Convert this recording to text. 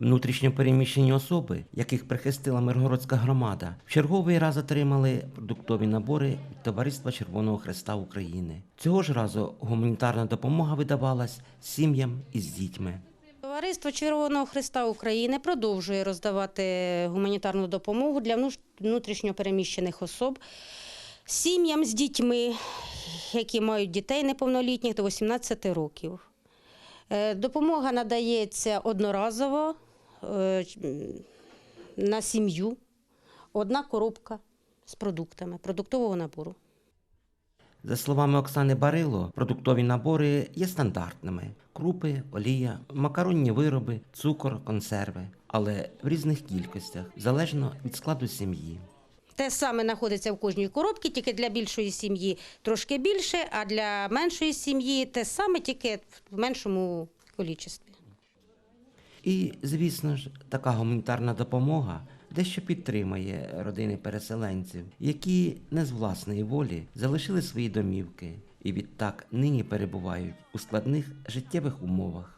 Внутрішньопереміщені особи, яких прихистила Миргородська громада, в черговий раз отримали продуктові набори від Товариства Червоного Хреста України. Цього ж разу гуманітарна допомога видавалась сім'ям із дітьми. Товариство Червоного Христа України продовжує роздавати гуманітарну допомогу для внутрішньопереміщених особ, сім'ям з дітьми, які мають дітей неповнолітніх до 18 років. Е, Допомога надається одноразово е, на сім'ю, одна коробка з продуктами, продуктового набору. За словами Оксани Барило, продуктові набори є стандартними: крупи, олія, макаронні вироби, цукор, консерви, але в різних кількостях, залежно від складу сім'ї. Те саме знаходиться в кожній коробці, тільки для більшої сім'ї трошки більше, а для меншої сім'ї те саме, тільки в меншому кількості. І, звісно ж, така гуманітарна допомога дещо підтримує родини переселенців, які не з власної волі залишили свої домівки і відтак нині перебувають у складних життєвих умовах.